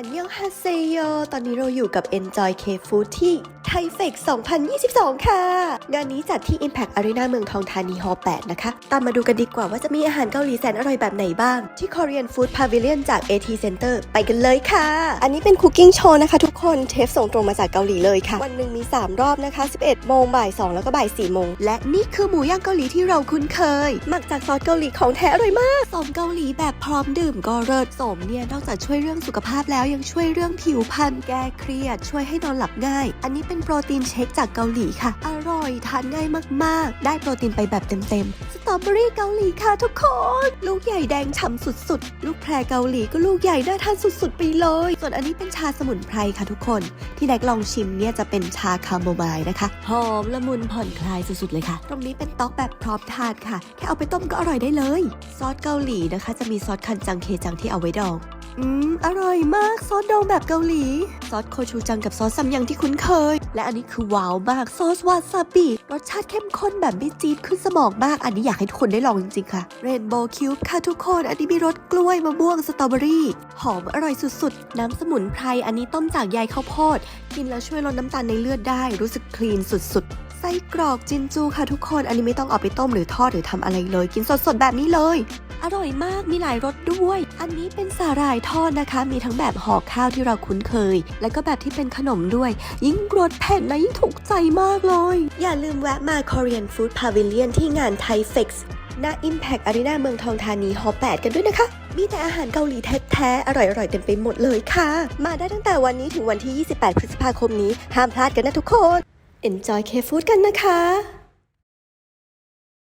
อันยองฮาเซโย ตอนนี้เราอยู่กับ Enjoy K Food ที่ ไทเฟก 2022 ค่ะ งานนี้จัดที่ Impact Arena เมืองทองธานีฮอ8นะคะ ตามมาดูกันดีกว่าว่าจะมีอาหารเกาหลีแสนอร่อยแบบไหนบ้าง ที่ Korean Food Pavilion จาก AT Center ไปกันเลยค่ะ อันนี้เป็นคุกกิ้งโชว์นะคะทุกคนเทปส่งตรงมาจากเกาหลีเลยค่ะ วันหนึ่งมี 3 รอบนะคะ 11 โมงบ่าย 2 แล้วก็บ่าย 4 โมง และนี่คือหมูย่างเกาหลีที่เราคุ้นเคย หมักจากซอสเกาหลีของแท้อร่อยมากสมเกาหลีแบบพร้อมดื่มก็เลิศสมเนี่ยนอกจากช่วยเรื่องสุขภาพแล้วยังช่วยเรื่องผิวพรรณแก้เครียด ช่วยให้นอนหลับง่าย อันนี้เป็นโปรตีนเชคจากเกาหลีค่ะ อร่อยทานง่ายมากๆ ได้โปรตีนไปแบบเต็มๆ ตรอเบอรี่เกาหลีค่ะทุกคน ลูกใหญ่แดงฉ่ำสุดๆ ลูกแพรเกาหลีก็ลูกใหญ่น่าทานสุดๆ ไปเลย ส่วนอันนี้เป็นชาสมุนไพรค่ะทุกคน ที่แดกลองชิมเนี่ยจะเป็นชาคาโมไมล์นะคะหอมละมุนผ่อนคลายสุดๆเลยค่ะ ตรงนี้เป็นต๊อกแบบพร้อมทานค่ะ แค่เอาไปต้มก็อร่อยได้เลย ซอสเกาหลีนะคะ จะมีซอสคันจังเคจังที่เอาไว้ดองอืม อร่อยมาก ซอสดองแบบเกาหลี ซอสโคชูจังกับซอสซัมยังที่คุ้นเคย และอันนี้คือว้าวมาก ซอสวาซาบิ รสชาติเข้มข้นแบบไม่จี๊ดขึ้นสมองมาก อันนี้อยากให้ทุกคนได้ลองจริงๆค่ะเรนโบว์คิวบ์ค่ะทุกคน อันนี้มีรสกล้วยมะม่วงสตรอเบอรี่ หอมอร่อยสุดๆ น้ำสมุนไพรอันนี้ต้มจากใยข้าวโพด กินแล้วช่วยลดน้ำตาลในเลือดได้ รู้สึกคลีนสุดๆ ไส้กรอกจินจูค่ะทุกคน อันนี้ไม่ต้องเอาไปต้มหรือทอดหรือทำอะไรเลย กินสดๆแบบนี้เลย ร่อยมากมีหลายรสด้วย อันนี้เป็นสาหร่ายทอดนะคะ มีทั้งแบบห่อข้าวที่เราคุ้นเคย แล้วก็แบบที่เป็นขนมด้วย ยิ่งรสเผ็ดนะยิ่งถูกใจมากเลย อย่าลืมแวะมา Korean Food Pavilion ที่งาน Thai Fix ณ Impact Arena เมืองทองธานีฮอ8กันด้วยนะคะ มีแต่อาหารเกาหลีแท้ๆ อร่อยๆ เต็มไปหมดเลยค่ะ มาได้ตั้งแต่วันนี้ถึงวันที่ 28 พฤษภาคมนี้ ห้ามพลาดกันนะทุกคน Enjoy K Food กันนะคะ